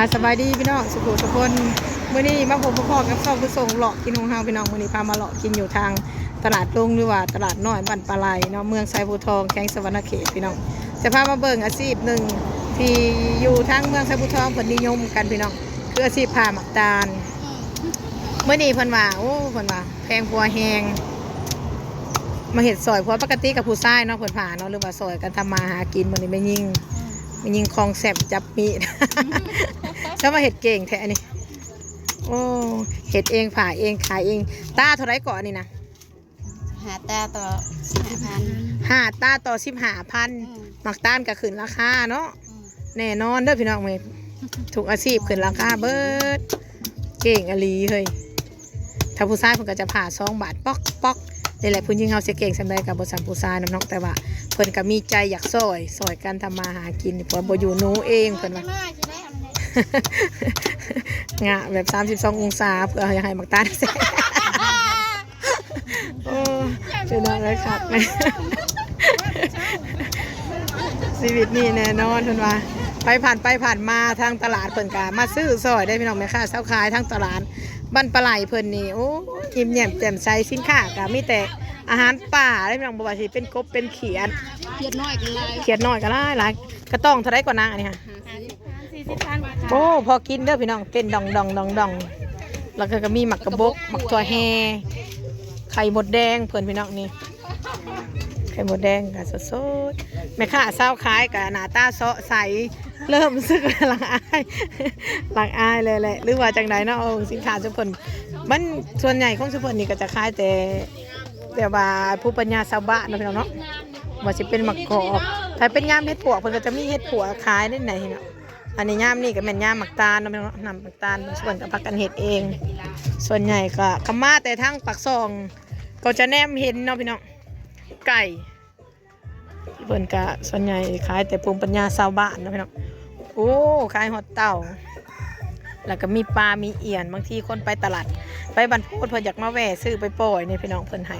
อาสบายดีพี่น้องสุขุสุคนมื้อนี้มาผมพ่อกับข้าวผู้ส่งเลาะกินของเฮาพี่น้องมื้อนี้พามาเลาะกินอยู่ทางตลาดลงหรือว่าตลาดน้อยบ้านปลาไหลเนาะเมืองไซบูทองแข้งสวรรณเขตพี่น้องจะพามาเบิ่งอาชีพหนึ่งที่อยู่ทางเมืองไซบูทองเพิ่นนิยมกันพี่น้องคืออาชีพผ่าหมักตาลมื้อนี้เพิ่นว่าโอ้เพิ่นว่าแพงพัวแฮงมาเห็ดซอยเพราะปกติกับผู้ชายเนาะเพิ่นผ่าเนาะหรือว่าซอยกันทำมาหากินมื้อนี้ไม่ยิ่ง มันยิงคลองแสบจับมีดถ้ามาเห็ดเก่งแท้นี่โอ้เห็ดเองผ่าเองขายเอง ตาเท่าไรก่อนนี่นะหาตาต่อสิบพันห้าตาต่อสิบห้าพันหมักต้านก็ขึ้นราคาเนาะแน่นอนเด้อพี่น้องเมย์ถูกอาชีพขึ้นราคาเบิด เก่งอหลีเฮ้ยถ้าผู้ชายเพิ่นก็จะผ่าสองบาทป๊อกป๊อกนี่แหละผู้หญิงเฮาสิเก่งสำาใดกับบทสัมผู้ชายน้ำน้องแต่ว่าเพิ่นก็มีใจอยากซอยซอยกันทำมาหากินเพราะบ่อยู่หนูเองเพิ่นว่างะแบบ 32 องศาเพื่ออยากให้หมักตาลแซ่บโอ้เจอน้องเลยครับแม่ชีวิตนี่แน่นอนเพิ่นว่าไปผ่านไปผ่านมาทางตลาดเพิ่นกามาซื้อซอยได้พี่น้องแม่ค้าเช้าขายทางตลาด บ้านปลาไหลเพิ่นนี่โอ้ยิ้มแย้มแจ่มใสสินค้าก็มีแต่อาหารป่าได้พี่น้องบ่ว่าสิเป็นกบเป็นเขียดเพียดน้อยกันเลยเขียดน้อยก็หลายหลายกระต้องเท่าไรกว่านางอันนี้ค่ะสี่สิบพันโอ้พอกินเด้อพี่น้องเต้นดองดองดองดองแล้วก็ก็มีหมักกระบกหมักถั่วแฮไข่มดแดงเพื่อนพี่น้องนี่ไข่มดแดงกับสดๆแม่ค้าเศร้าขายกับหน้าตาเซาะใส เริ่มรู้สึกหลังอายหลังอายเลยแหละหรือว่าจังใดเนาะเอาสินค้าสุพนมันส่วนใหญ่ของสุพนนี่ก็จะขายแต่แต่ว่าผู้ปัญญาชาวบ้านเนาะพี่น้องเนาะว่าสิเป็นมักอกถ้าเป็นย่ามเฮ็ดผัวเพิ่นก็จะมีเฮ็ดผัวขายในไหนเนาะอันนี้ย่ามนี่ก็เป็นย่ามหมักตาลเนาะพี่น้องนำหมักตาลส่วนกับพักกันเห็ดเอง ส่วนใหญ่ก็กมาแต่ทั้งปักซอง ก็จะแนมเห็นเนาะพี่น้องไก่เบิ่นก็ส่วนใหญ่ขายแต่ภูมิปัญญาชาวบ้านเนาะพี่น้อง โอ้ขายหอดเต่า แล้วก็มีปลา มีเอียน บางทีคนไปตลาด ไปบรรพุเพิ่นอยากมาแวะซื้อไปปล่อยนี่พี่น้องเพิ่นให้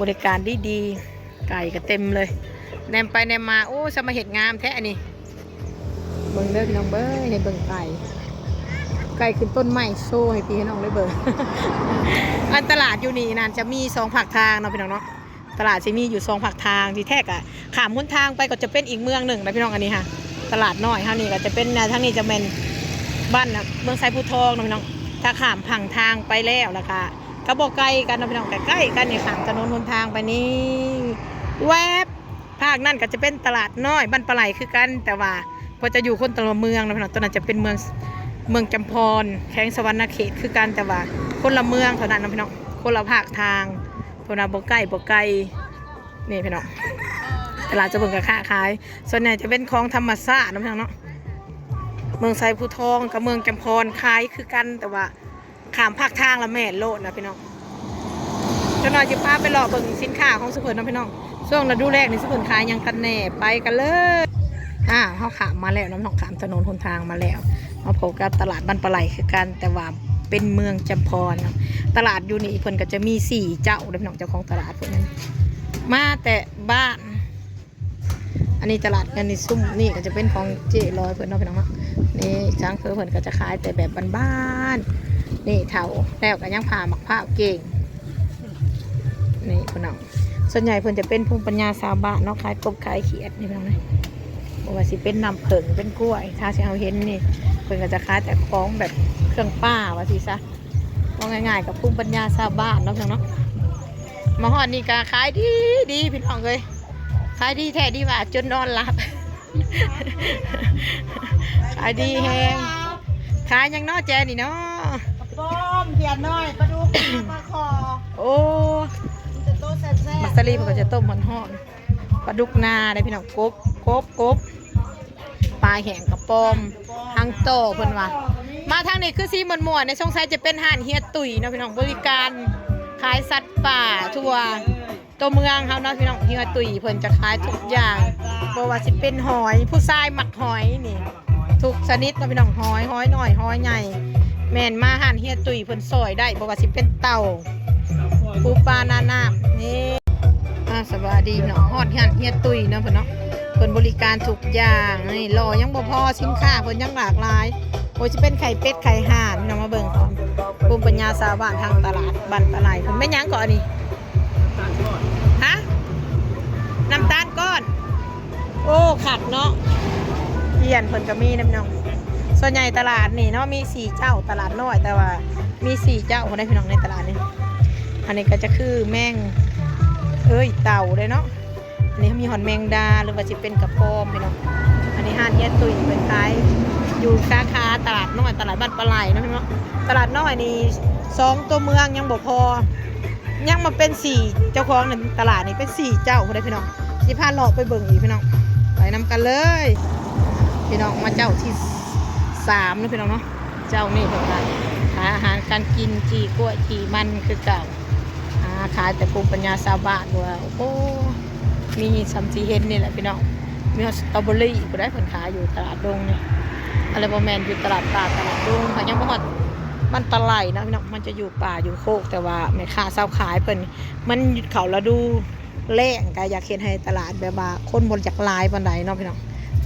บริการดีดีๆ ไก่ก็เต็มเลย แนมไปแนมมาโอ้สมาเห็ดงามแท้อันนี้เบิ่งเด้อพี่น้องเบิ่งให้เบิ่งไก่ไก่ขึ้นต้นไม้โซ่ให้พี่ให้น้องได้เบิ่งอันตลาดอยู่นี่นั่นจะมีสองผักทางเนาะพี่น้องเนาะตลาดจะมีอยู่สองผักทางที่แทกอะขามหุ้นทางไปก็จะเป็นอีกเมืองหนึ่งนะพี่น้องอันนี้ค่ะ ตลาดน้อยเท่านี้ก็จะเป็นแนวทางนี้จะเป็นบ้านนะเมืองไซพูทองนะพี่น้องถ้าขามผังทางไปแล้วนะคะก็บอกไกลกันนะพี่น้องใกล้ๆกันนี่ขามถนนหนทางไปนี่แวบภาคนั่นก็จะเป็นตลาดน้อยบ้านปลาไหลคือกัน แต่ว่าพอจะอยู่คนตละเมืองนะพี่น้องตอนนั้นจะเป็นเมืองเมืองจำพรแข้งสวรรณเขตคือกันแต่ว่าคนละเมืองเท่านั้นนะพี่น้องคนละภาคทางเพนว่าบ่ใกล้บ่ไกลนี่พี่น้อง ตลาดจะเบิ่งกับค้าขาย ส่วนใหญ่จะเป็นของธรรมชาตินะพี่น้องเนาะเมืองไซภูทองกับเมืองจำพรคล้ายคือกันแต่ว่าขามภาคทางละแม่โลดนะพี่น้องจะหน่อยจะพาไปรอเบิ่งสินค้าของสุเพินนะพี่น้องช่วงฤดูแรกนี่สุเพินขายยังกันแน่ไปกันเลยอ่าเขาขามมาแล้วน้ำหนองขามถนนหนทางมาแล้วมาพบกับตลาดบ้านปลาไหลคือกันแต่ว่าเป็นเมืองจำพรนะตลาดอยู่นี่เพิ่นก็จะมีสี่เจ้าเด้อพี่น้องเจ้าของตลาดพิ่นนั้นมาแต่บ้าน อันนี้ตลาดเงินนี่ซุ่มนี่ก็จะเป็นของเจลอยเพิ่นเนาะพี่น้องนี่ช้างเพิ่นเพิ่นก็จะขายแต่แบบบ้านๆนี่เถาแล้วก็ยังผ่าหมักผ้าเก่งนี่พี่น้องส่วนใหญ่เพิ่อนจะเป็นภูมิปัญญาชาวบ้านเนาะขายกบขายเขียดนี่พี่น้องนะบ่ว่าสิเป็นน้ำผึ้งเป็นกล้วยถ้าสิเอาเห็นนี่เพิ่อนก็จะขายแต่ของแบบเครื่องป้าว่าสิซะว่าง่ายๆกับภูมิปัญญาชาวบ้านเนาะพียงเนาะมาฮอดนี่ก็ขายดีดีพี่น้องเลย ขายดีแท้ดีว่าจนนอนหลับ ขายดีแฮงขายหยังเนาะแจนี่เนาะป้อมเพียดน้อยปลาดุกปลาคอโอ้มันจะโตแซ่บมักสลีเพิ่นก็จะต้มห่อนๆปลาดุกนาได้พี่น้องกบกบกบปลาแห้งกระป๋อมทางโตเพิ่นว่ามาทางนี้คือซีมวนมวนในสงสัยจะเป็นห้านเฮียตุ๋ยเนาะพี่น้องบริการขายสัตว์ป่าทั่ว ตัวเมืองเขาเนาะพี่น้องเฮียตุยเพิ่นจะขายทุกอย่างบ่ว่าสิเป็นหอย ผู้ชายหมักหอยนี่ ทุกชนิดเนาะพี่น้องหอยหอยน้อยหอยใหญ่แม่นมาห้านเฮียตุยเพิ่นซอยได้บ่ว่าสิเป็นเต่าปูปลานาน้ำนี่อ่าสวัสดีเนาะฮอดห้านเฮียตุยเนาะเพิ่นเนาะเพิ่นบริการทุกอย่างนี่รอยังบ่พอสินค้าเพิ่นยังหลากหลายโอ้ยจะเป็นไข่เป็ดไข่ห่านน้องมาเบิ่งก่อนภูมิปัญญาชาวบ้านทางตลาดบ้านปลาไหลเพิ่นแม่นยังก่อนนี่ ฮะน้ำตาลก้อน โอ้ขัดเนาะเยี่ยนเพิ่นก็มีน้ำน้อง ส่วนใหญ่ตลาดนี่เนาะมีสี่เจ้าตลาดน้อยแต่ว่า มีสี่เจ้าคนได้พี่น้องในตลาดนี่อันนี้ก็จะคือแมงเอ้ยเต่าเลยเนาะอันนี้มีหอนแมงดาหรือว่าจะเป็นกระโปอมพี่น้องอันนี้ห้านเย็ดตุยเป็นขายอยู่สาขาตลาดน้อยตลาดบ้านปลาไหลนะพี่น้องตลาดน้อยนี่สองตัวเมืองยังบ่พอ ยังมาเป็นสี่เจ้าของในตลาดนี่เป็นสี่เจ้าคนได้พี่น้องที่พาเลาะไปเบิ่งอีกพี่น้องไปนำกันเลย พี่น้องมาเจ้าที่สามนะพี่น้องเนาะเจ้านี่เท่าไหร่หาอาหารการกินจีกล้วยจีมันคือเก่าขายแต่ภูมิปัญญาชาวบ้านว่าโอ้โหมีซัมซีเฮนนี่แหละพี่น้องมีสตรอเบอรี่ก็ได้ผลขายอยู่ตลาดดงเนี่ยอะไรบอแมนอยู่ตลาดป่าตลาดดงเขายังบ่ฮอด มันตะไลนะพี่น้องมันจะอยู่ป่าอยู่โคกแต่ว่าแม่ค้าเศร้าขายเพิ่นมันเขาละดูแรงก็อยากเห็นให้ตลาดแบบว่าคนบนจากลายปานใดเนาะพี่น้อง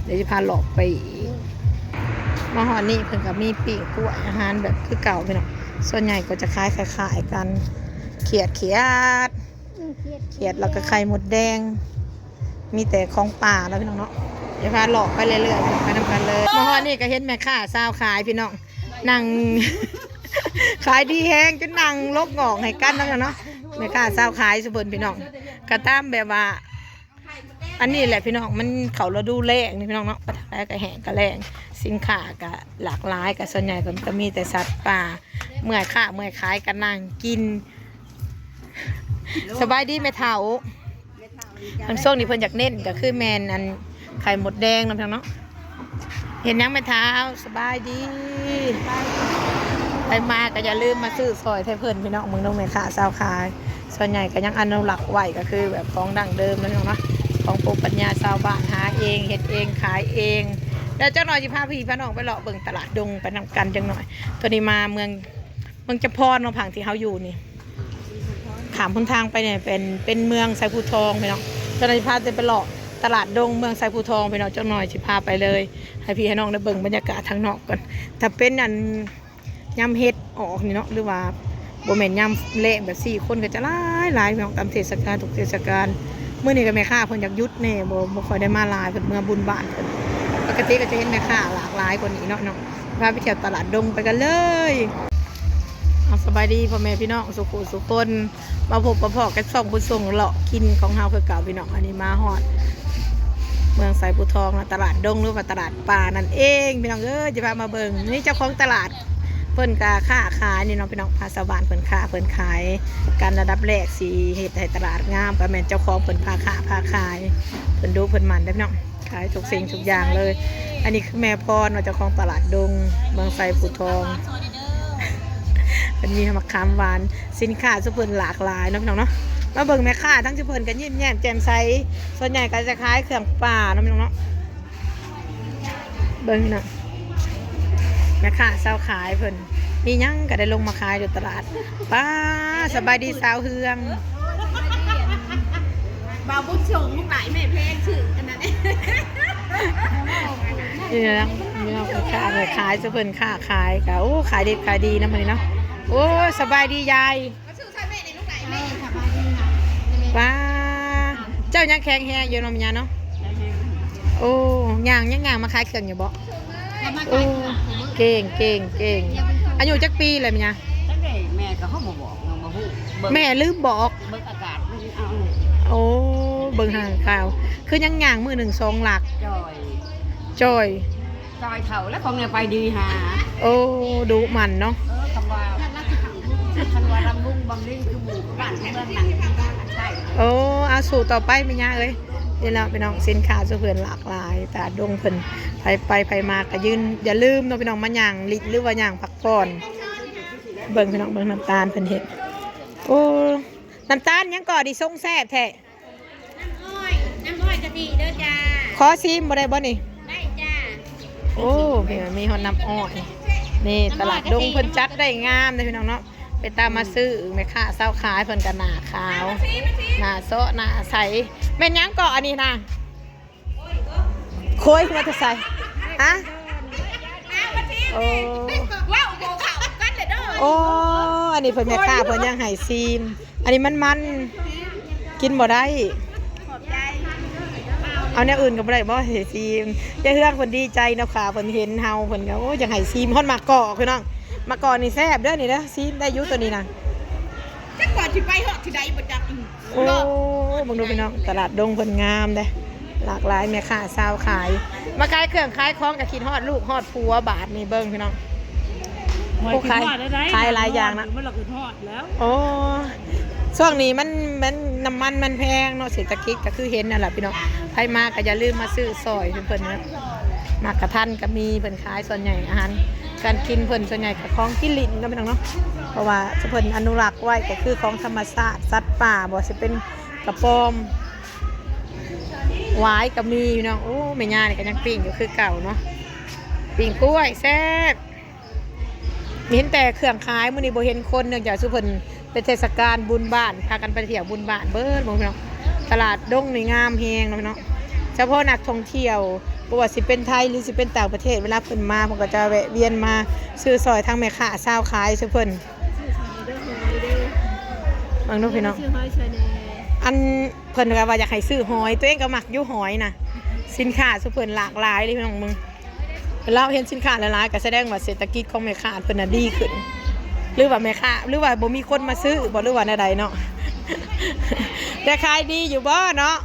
เดี๋ยวจะพาหลอกไปมาหอนี่เพิ่นกับมีปีกกล้วยอาหารแบบคือเก่าพี่น้องส่วนใหญ่ก็จะคล้ายคล้ายกันเขียดเขียดเขียดแล้วก็ไข่หมดแดง มีแต่ของป่าแล้วพี่น้องเนาะเดี๋ยวพาหลอกไปเรื่อยๆไปน้ำกันเลยมาหอนี่ก็เห็นแม่ค้าสาวขายพี่น้องนั่ง ขายดีแฮงจนนั่งลกงอกให้กันแล้วเนาะแม่ค้าสาวขายสุบนพี่น้องกระตามแบบว่า อันนี้แหละพี่น้องมันเขาเราดูแรงนี่พี่น้องเนาะปลาแรกก็แห้งก็แรงสินค้าก็หลากหลายก็ส่วนใหญ่ก็ก็มีแต่สัตว์ป่าเมื่อยค่าเมื่อยขายกันนั่งกิน สบายดีไหมเท้าทางช่วงนี้เพิ่นอยากเน้นก็คือแมนอันไข่หมดแดงนาะพี่น้องเนาะเห็นยังไหมเท้าสบายดี ไปมาก็อย่าลืมมาซื้อซอยไทยเพิ่นพี่น้องมืองนงแม่ค้าสาวขาย ส่วนใหญ่ก็ยังอนุรักษ์ไว้ก็คือ แบบของดั้งเดิมนั่นเองนาะของภูปัญญาชาวบ้านหาเองเฮ็ดเองขายเองแล้วเจ้าหน่อยสิพาพี่พาน้องไปเลาะเบิ่งตลาดดงไปนำกันจังหน่อย ตัวนี้มาเมืองเมืองจะพรเนาะผังที่เขาอยู่นี่ขามพ้นทางไปเนี่ยเป็นเป็นเมืองไซภูทองพี่น้องเจ้าหน่อยสิพาไปเลาะตลาดดงเมืองไซภูทองพี่น้องเจ้าหน่อยสิพาไปเลย ให้พี่ให้น้องได้เบิ่งบรรยากาศทางนอกก่อนถ้าเป็นอัน ยำเฮ็ดออกนี่เนาะหรือว่าบ่แม่นยำเละแบบสี่คนก็จะหลายหลายพี่น้องตามเทศกาลทุกเทศกาลเมื่อนี้ก็แม่ค้าเพิ่นอยากยุดแน่บ่บ่ค่อยได้มาหลายเพิ่นเมื่อบุญบ้านเพิ่นปกติก็จะเห็นแม่ค้าหลากหลายกว่านี้เนาะเนาะพาไปเที่ยวตลาดดงไปกันเลยเอาสบายดีพ่อแม่พี่น้องสุขุสุคนมาพบประพอกันส่องบุญส่งเลาะกินของเฮาคือเก่าพี่น้องอันนี้มาฮอดเมืองสายปูทองนะตลาดดงหรือว่าตลาดป่านั่นเองพี่น้องเอ้ยจะพามาเบิ่งนี่เจ้าของตลาด พิ่นกาค้าขายนี่น้องพี่น้องภาษาบ้านเพิ่นค้าเพิ่นขายการระดับแรกสีเฮ็ดให้ตลาดงามก็แม่นเจ้าของเพิ่นพาค้าพาขายเพิ่นดูเพิ่นมันได้พี่น้องขายทุกสิ่งทุกอย่างเลย อันนี้คือแม่พรเนาะเจ้าของตลาดดงเมืองไซปูทองเพิ่นมีมะขามหวานสินค้าสุเพิ่นหลากหลายเนาะพี่น้องเนาะมาเบิ่งแม่ค้าทั้งสุเพิ่นกันยิ้มแย้มแจ่มใสส่วนใหญ่ก็จะขายเครื่องป่าเนาะพี่น้องเนาะเบิ่งพี่น้อง แม่ค้าเศร้าขายเพิ่นมีหยังก็ได้ลงมาขายอยู่ตลาดป้าสบายดีสาวเฮืองบ่าวบุญชงลูกไหลแม่เพลงชื่ออันนั้นเองนี่นะนี่เราะค้าเลยขายจะเพิ่นค้าขายก็โอ้ขายดีขายดีนะมันนี้เนาะโอ้สบายดียายก็ชื่อใช่แม่ในลูกไหลแม่ป้าเจ้ายังแข็งแฮงอยู่เนาะมียเนาะโอ้ย่างยังย่างมาขายเครื่องอยู่บ่ โอ้เก่งเก่งเก่งอายุจักปีเลยมียตั้งแต่แม่ก็เขาบอกบอกน้องมาพูดเบิ่งแม่ลืมบอก เบิ่งอากาศมันเอาโอ้เบิ่งห่างข่าว คือยังย่างมือหนึ่งสองหลักจอยจอย จอยเถ่าแล้วของเนี่ยไปดีหาโอ้ดุมันเนาะเออคำว่าคันว่าลำบุ้งบำลิงคือหมู่บ้านเมืองหนังใช่โอ้อาสู่ต่อไปไม่ยากเลยเดี๋ยวเราไปน้องสินค้าสุเพื่อนหลากหลายตาดงเพิ่น ไปไปไปมาก็ยืนอย่าลืมเนาะพี่น้องมาย่างลิหรือว่าย่างพักผ่อน เบิ่งพี่น้องเบิ่งน้ำตาลเพิ่นเฮ็ดโอ้น้ำตาลยังก่อดีทรงแซ่บแท้น้ำอ้อยน้ำอ้อยกะทิเด้อจ้าขอซิมบ่ได้บ่นี่ได้จ้าโอ้พี่มีฮอดน้ำอ้อยนี่ตลาดดงเพิ่นจัดได้งามเลยพี่น้องเนาะไปตามมาซื้อแม่ค้าเศร้าขายเพิ่นก็หน้าขาวหน้าโซะหน้าใสแม่นหยังเกาะอันนี้นะ โค้ยมาจะใส่ฮะโอ้โอ้ว้าวโบเขากันเลยเด้อโอ้อันนี้เพิ่นแม่ค้าเพิ่นยังให้ซีม อันนี้มันมันๆกินบ่ได้ขอบใจเอาแนวอื่นก็บ่ได้บ่ให้ซีมยายเฮืองเพิ่นดีใจเนาะค่ะเพิ่นเห็นเฮาเพิ่นก็โอ้อยากให้ซีมฮอดมากกอกพี่น้องมากอกนี่แซ่บเด้อนี่เด้อซีมได้อยู่ตัวนี้นะจักก่อนที่ไปเหาะที่ใดบ่จักอีกโอ้บังดูพี่น้องตลาดดงเพิ่นงามเด้ หลากหลายแม่ค้าสาวขาย มาขายเครื่องขายของก็คิดฮอดลูกฮอดผัวบาทนี่เบิ่งพี่น้องโอ้ขายขายหลายอย่างนะมันหลักคือทอดแล้วโอ้ช่วงนี้มันมันน้ำมันมันแพงเนาะเศรษฐกิจก็คือเห็นนั่นแหละพี่น้องใครมาก็อย่าลืมมาซื้อซอยเพิ่นๆนะมากกระทันก็มีเพิ่นขายส่วนใหญ่อาหารการกินเพิ่นส่วนใหญ่ก็ของกินลิ้นเนาะพี่น้องเนาะเพราะว่าเพิ่นอนุรักษ์ไว้ก็คือของธรรมชาติสัตว์ป่าบ่สิเป็นกระปอมห วายก็มีพี่น้องโอ้แม่ย่านี่ก็ยังปิ้งอยู่คือเก่าเนาะปิ้งกล้วยแซ่บมีเห็นแต่เครื่องขายมื้อนี้บ่เห็นคนเนื่องจากสุเพิ่นเป็นเทศกาลบุญบ้านพากันไปเที่ยวบุญบ้านเบิดบ่พี่น้องตลาดดงนี่งามแฮงเนาะพี่น้องเฉพาะนักท่องเที่ยวบ่ว่าสิเป็นไทยหรือสิเป็นต่างประเทศเวลาเพิ่นมาเพิ่นก็จะแวะเวียนมาซื้อซอยทั้งแม่ค้าชาวขายซุเพิ่นบางเนาะพี่น้องชื่ อันเพิ่นก็ว่าอยากให้ซื้อหอย ตัวเองก็มักอยู่หอยนะสินค้าสุเพิ่นหลากหลายเลยพี่น้องมึงเราเห็นสินค้าหลายๆก็แสดงว่าเศรษฐกิจของแม่ค้าเพิ่นน่ะดีขึ้น หรือว่าแม่ค้าหรือว่าบ่มีคนมาซื้อบ่หรือว่าใดเนาะแต่ขายดีอยู่บ่เนาะ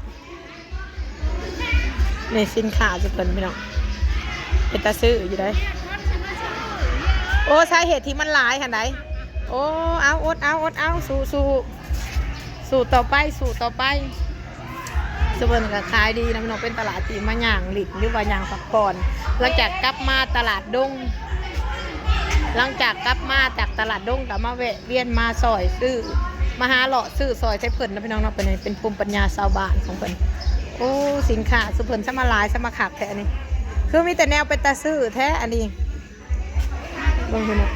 นี่สินค้าสุเพิ่นพี่น้องเป็นตาซื้ออยู่ได้โอ้สาเหตุที่มันหลายขนาดไหนโอ้เอาอดเอาอดเอาสู้สู้ สู้ต่อไปสู้ต่อไปสเบินก็ขายดีนะพี่น้องเป็นตลาดตีมาย่างหลิดหรือว่าย่างพักผ่อนหลังจากกลับมาตลาดดง หลังจากกลับมาจากตลาดดงกับมาแวะเวียนมาซอยซื้อมาหาเลาะซื้อซอยใช้เพิ่นนะพี่น้องเนาะเป็นเป็นภูมิปัญญาชาวบ้านของเพิ่นโอ้สินค้าสุเพิ่นสมาลายสมาขักแท้อันนี้ คือมีแต่แนวเป็นตาซื้อแท้อันนี้เบิ่งพี่น้อง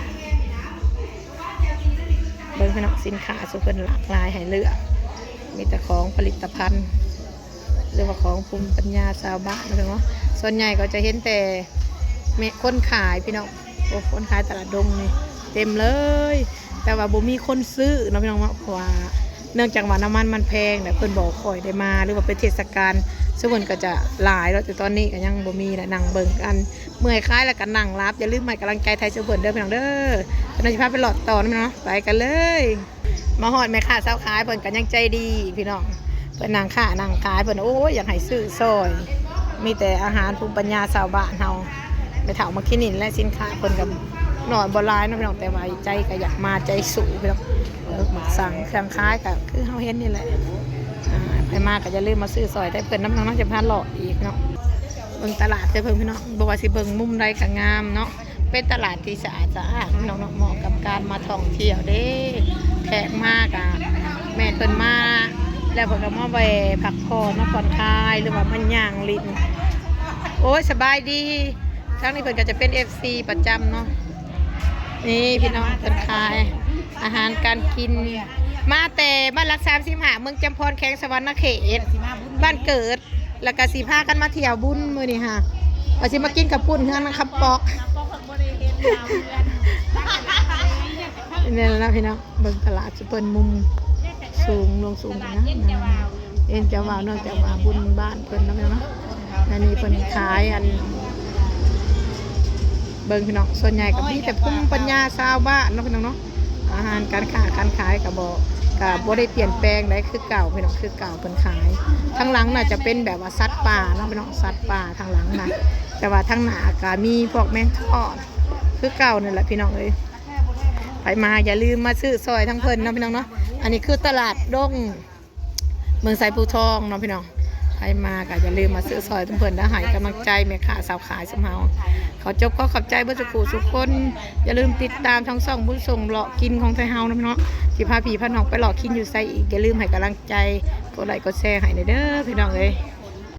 เบิ่งพี่น้องสินค้าสุเพิ่นหลากหลายให้เลือกมีแต่ของผลิตภัณฑ์หรือว่าของภูมิปัญญาชาวบ้านนะพี่น้องเนาะส่วนใหญ่ก็จะเห็นแต่แม่คนขายพี่น้องโอ้คนขายตลาดดงนี่เต็มเลย แต่ว่าบ่มีคนซื้อนะพี่น้องเพราะว่าเนื่องจากว่าน้ำมันมันแพงแต่เพิ่นบอกคอยได้มา หรือว่าเป็นเทศกาล ซึ่งเพิ่นก็จะหลายแล้วแต่ตอนนี้ก็ยังบ่มีนะนั่งเบิ่งกันเมื่อยคล้ายแล้วก็นั่งรับอย่าลืมให้กำลังใจไทยเจ้าเพิ่นเด้อพี่น้องเด้อเพิ่นจะพาไปหลอดต่อนะพี่น้องเนาะไปกันเลยมาฮอดแม่ค้าสาวขายเพิ่นก็ยังใจดีพี่น้องเพิ่นนั่งค้านั่งขายเพิ่นโอ้ยอยากให้ซื้อซอย มีแต่อาหารภูมิปัญญาชาวบ้านเฮาไปถามมาคินินและสินค้าเพิ่นก็หน่อยบ่หลายนะพี่น้องแต่ว่าใจก็อยากมาใจสูงพี่น้องเออมาสั่งเครื่องขายก็คือเฮาเห็นนี่แหละ ไปมากก็อย่าลืมมาซื้อซอยแต่เพิ่นน้ำน้องจะพาหลอกอีกเนาะเบิ่งตลาดเด้เพิ่นพี่น้องบ่ว่าสิเบิ่งมุมใดก็งามเนาะเป็นตลาดที่สะอาดสะอาดน้องเนาะเหมาะกับการมาท่องเที่ยวเด้แขกมากอะแม่เพิ่นมาแล้วเพิ่นก็มาแวะพักผ่อนมาผ่อนคลายหรือว่ามันย่างลิ้นโอ้ยสบายดีทั้งนี้เพิ่นก็จะเป็น FC ประจำเนาะนี่พี่น้องเพิ่นขายอาหารการกินเนี่ย มาแต่บ้านรัก35เมืองจำพรแขวงสวรรณเขตสิมาบุญบ้านเกิด แล้วก็สีพากันมาเที่ยวบุญมือนี่ค่ะว่าสิมากินกับปุ่นเฮือนนะครับปอกน้ำปอกบ่ได้เห็นดาวเรือนนี่แหละนะพี่น้องเบิ่งตลาดจะเปิดมุมสูงลงสูงนะนะเอ็นจะว่าเนื่องจากว่าบุญบ้านเพิ่นนะพี่น้องเนาะอันนี้เพิ่นขายอันเบิ่งพี่น้องส่วนใหญ่ก็มีแต่ภูมิปัญญาชาวบ้านเนาะพี่น้องเนาะอาหารการค้าการขายก็บ่ก็ บ่ได้เปลี่ยนแปลงได้คือเก่าพี่น้องคือเก่าเพิ่นขายทั้งหลังน่ะจะเป็นแบบว่าสัตว์ป่าเนาะพี่น้องสัตว์ป่าทางหลังน่ะแต่ว่าทางหน้าก็มีพวกแมงทอดคือเก่านี่แหละพี่น้องเอ้ยไปมาอย่าลืมมาซื้อซอยทั้งเพิ่นเนาะพี่น้องเนาะอันนี้คือตลาดดงเมืองไซปูทองเนาะพี่น้อง ใครมาก็อย่าลืมมาซื้อซอยทั้งเพิ่นแล้วให้กำลังใจแม่ค้าสาวขายสมเฮาเขาจบก็ขอบใจเบอร์สุขูสุกคน อย่าลืมติดตามทั้งสองบุญส่งเลาะกินของไทยเฮานะพี่น้องสิพาผีพาน้องไปเลาะกินอยู่ไซอีกอย่าลืมให้กำลังใจกดไลค์กดแชร์ให้เด้อพี่น้องเอ้ย